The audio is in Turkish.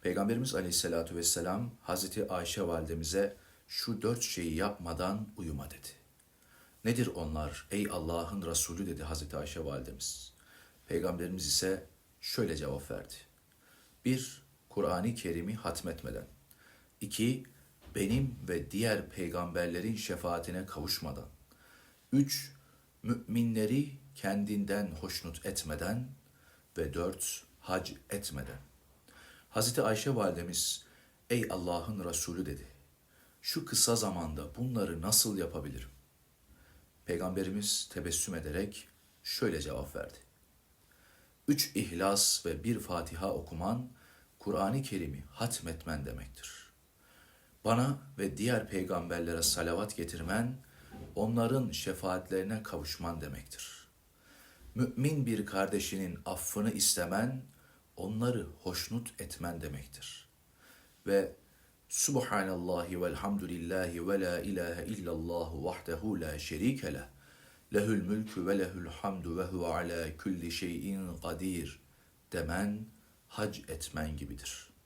Peygamberimiz Aleyhisselatü Vesselam Hazreti Ayşe validemize şu dört şeyi yapmadan uyuma dedi. Nedir onlar? Ey Allah'ın Resulü dedi Hazreti Ayşe validemiz. Peygamberimiz ise şöyle cevap verdi. Bir, Kur'an-ı Kerim'i hatmetmeden. İki, benim ve diğer peygamberlerin şefaatine kavuşmadan. Üç, müminleri kendinden hoşnut etmeden. Ve dört, hac etmeden. Hazreti Ayşe validemiz, ey Allah'ın Resulü dedi. Şu kısa zamanda bunları nasıl yapabilirim? Peygamberimiz tebessüm ederek şöyle cevap verdi. Üç ihlas ve bir Fatiha okuman, Kur'an-ı Kerim'i hatmetmen demektir. Bana ve diğer peygamberlere salavat getirmen, onların şefaatlerine kavuşman demektir. Mümin bir kardeşinin affını istemen, onları hoşnut etmen demektir. Ve Subhanallahi velhamdülillahi ve la ilahe illallah vahdehu la şerike leh. Lehül mülkü ve lehül hamdu ve huve ala kulli şeyin kadir demen hac etmen gibidir.''